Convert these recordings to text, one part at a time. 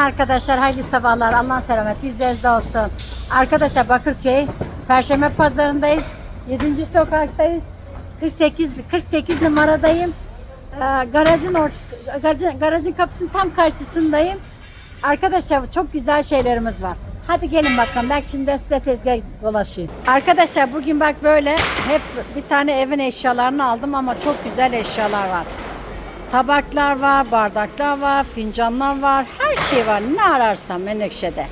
Arkadaşlar hayırlı sabahlar. Allah selamet yüzlerinizde olsun. Arkadaşlar Bakırköy Perşembe pazarındayız. 7. sokaktayız. 48 48 numaradayım. Ee, garajın or garajın, garajın kapısının tam karşısındayım. Arkadaşlar çok güzel şeylerimiz var. Hadi gelin bakalım. Ben şimdi ben size tezgah dolaşayım. Arkadaşlar bugün bak böyle hep bir tane evin eşyalarını aldım ama çok güzel eşyalar var. Tabaklar var, bardaklar var, fincanlar var, her şey var. Ne ararsan Menekşe'de.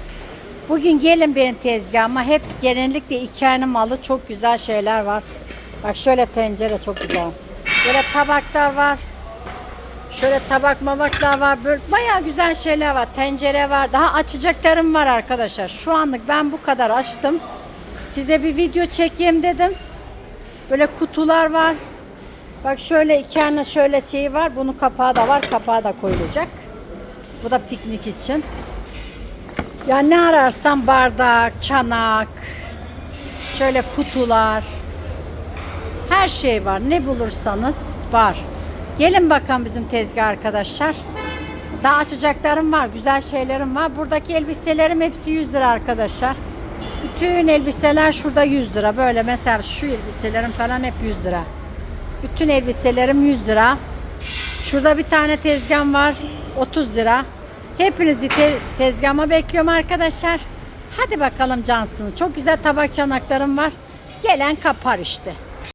Bugün gelin benim tezgahıma. Hep genellikle hikayenin malı çok güzel şeyler var. Bak şöyle tencere çok güzel. Böyle tabaklar var. Şöyle tabak mabaklar var. Böyle bayağı güzel şeyler var. Tencere var. Daha açacaklarım var arkadaşlar. Şu anlık ben bu kadar açtım. Size bir video çekeyim dedim. Böyle kutular var. Bak şöyle iki tane şöyle şeyi var. Bunun kapağı da var. Kapağı da koyulacak. Bu da piknik için. Ya ne ararsan bardak, çanak, şöyle kutular. Her şey var. Ne bulursanız var. Gelin bakalım bizim tezgah arkadaşlar. Daha açacaklarım var. Güzel şeylerim var. Buradaki elbiselerim hepsi 100 lira arkadaşlar. Bütün elbiseler şurada 100 lira. Böyle mesela şu elbiselerim falan hep 100 lira. Bütün elbiselerim 100 lira. Şurada bir tane tezgahım var. 30 lira. Hepinizi te- tezgahıma bekliyorum arkadaşlar. Hadi bakalım cansını. Çok güzel tabak çanaklarım var. Gelen kapar işte.